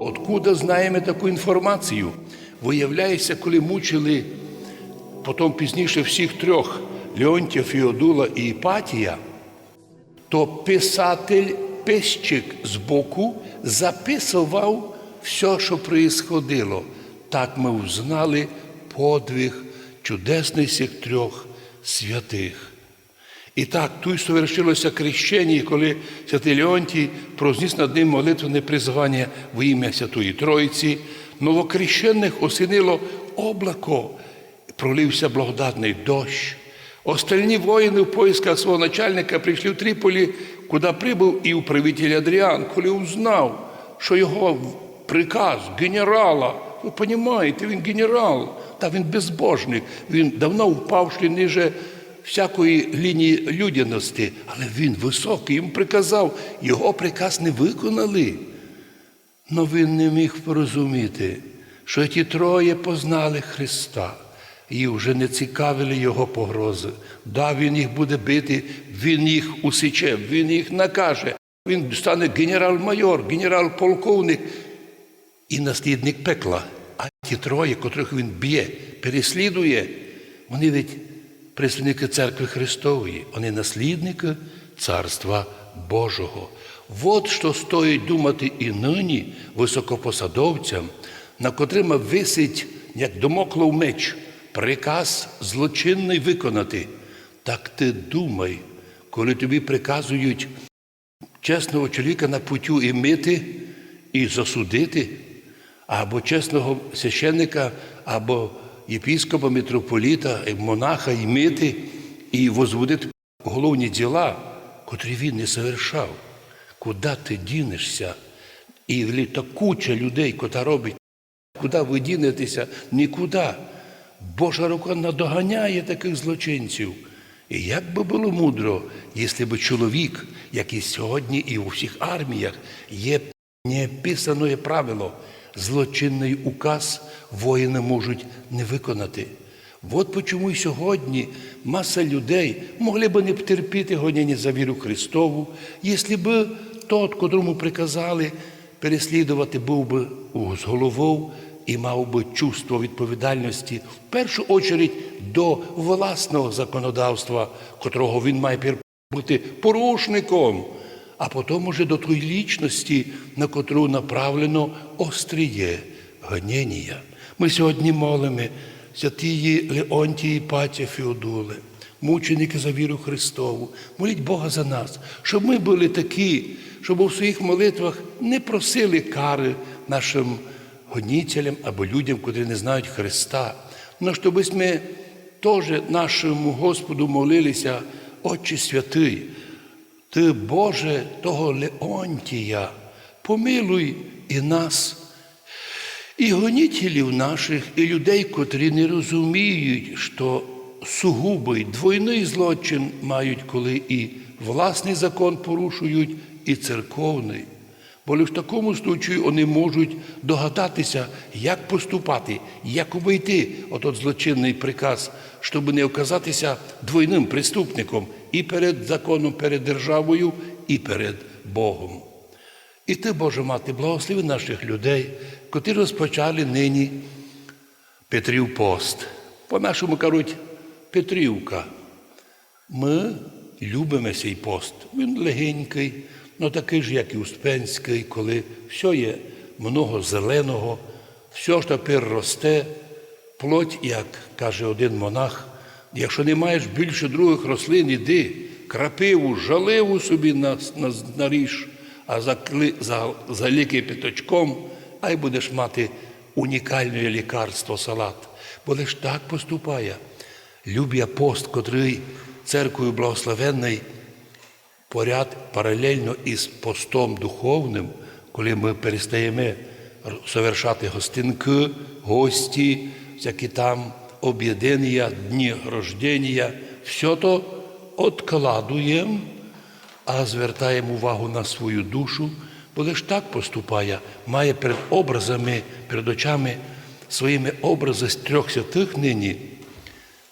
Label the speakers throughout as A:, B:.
A: Откуда знаємо таку інформацію? Виявляється, коли мучили потім пізніше всіх трьох Леонтія, Феодула і Іпатія, то писатель писчик збоку записував все, що происходило. Так ми узнали подвиг чудесний цих трьох святих. І так, тут совершилося крещення, коли святий Леонтій прозніс над ним молитвене призвання в ім'я Святої Троїці, новокрещених осінило облако, пролився благодатний дощ. Остальні воїни в поисках свого начальника прийшли в Тріполі, куди прибув і управитель Адріан, коли узнав, що його приказ генерала, ви розумієте, він генерал, та він безбожник, він давно впавши ниже всякої лінії людяності, але він високий, йому приказав, його приказ не виконали. Но він не міг порозуміти, що ті троє познали Христа і вже не цікавили Його погрози. Да, Він їх буде бити, Він їх усіче, Він їх накаже. Він стане генерал-майор, генерал-полковник і наслідник пекла. А ті троє, котрих він б'є, переслідує, вони ведь представники церкви Христової, вони наслідники Царства Божого. От що стоїть думати і нині високопосадовцям, на котрими висить, як домоклов меч, приказ злочинний виконати. Так ти думай, коли тобі приказують чесного чоловіка на путю і мити, і засудити, або чесного священника, або єпіскопа, митрополіта, і монаха і мити, і возводити головні діла, котрі він не совершав. Куди ти дінешся? І та людей, кота робить, куди ви дінетеся? Нікуди. Божа рука надоганяє таких злочинців. І як би було мудро, якщо б чоловік, як і сьогодні, і у всіх арміях, є неписане правило, злочинний указ воїни можуть не виконати. От чому й сьогодні маса людей могли б не терпіти гоніння за віру Христову, якщо б тот, котрому приказали переслідувати, був би з головою і мав би чувство відповідальності в першу очередь до власного законодавства, котрого він має бути порушником, а потім уже до тої лічності, на котру направлено остріє гоніння. Ми сьогодні молимо святії Леонтії Патія Феодули, мученики за віру Христову. Моліть Бога за нас, щоб ми були такі, щоб у своїх молитвах не просили кари нашим гонітелям або людям, котрі не знають Христа. Но щоб ми теж нашому Господу молилися, Отче святий, Ти, Боже, того Леонтія, помилуй і нас. І гонітелів наших, і людей, котрі не розуміють, що сугубий двойний злочин мають, коли і власний закон порушують, і церковний. Бо в такому случаю вони можуть догадатися, як поступати, як обійти отот злочинний приказ, щоб не оказатися двойним преступником і перед законом, перед державою, і перед Богом. І ти, Боже мати, благослови наших людей, котрі розпочали нині Петрів пост. По-нашому кажуть, Петрівка. Ми любимо цей пост. Він легенький, але такий ж, як і Успенський, коли все є много зеленого, все ж тепер росте, плоть, як каже один монах, якщо не маєш більше других рослин, іди, крапиву, жаливу собі на, на, наріж, а за, за, ліки п'яточком, а й будеш мати унікальне лікарство салат. Бо лиш так поступає. Люб'я пост, котрий церквою благословенний, поряд паралельно із постом духовним, коли ми перестаємо совершати гостинки, гості, всякі там об'єднання, дні рождення, все то откладуємо, а звертаємо увагу на свою душу, бо лише так поступає, має перед образами, перед очами своїми образи з трьох святих нині,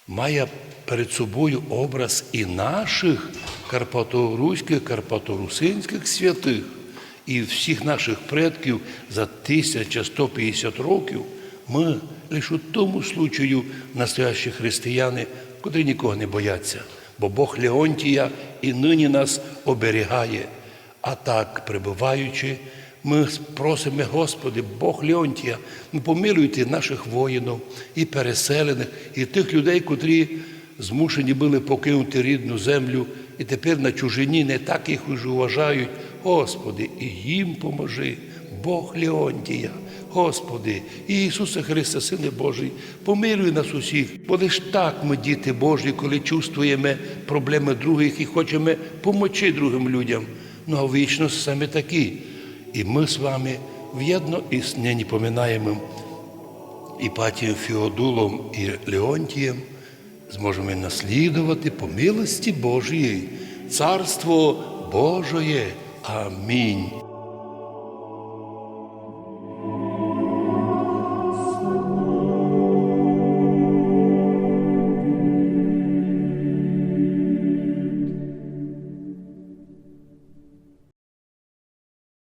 A: має перед собою образ і наших карпаторуських, карпаторусинських святих. і всіх наших предків за 1150 років, ми лише у тому случаю настоящі християни, котрі нікого не бояться, бо Бог Леонтія і нині нас оберігає. А так, прибуваючи, ми просимо, Господи, Бог Леонтія, ну помилуйте наших воїнів і переселених, і тих людей, котрі змушені були покинути рідну землю, і тепер на чужині не так їх уже вважають. Господи, і їм поможи, Бог Леонтія. Господи, Ісусе Христе, Сине Божий, помилуй нас усіх, бо лиш так ми, діти Божі, коли чувствуємо проблеми других і хочемо помочи другим людям. Ну а вічно саме такі. І ми з вами в'єдно із нині поминаємо Іпатієм Феодулом і Леонтієм, зможемо наслідувати по милості Божої, Царство Божоє. Амінь.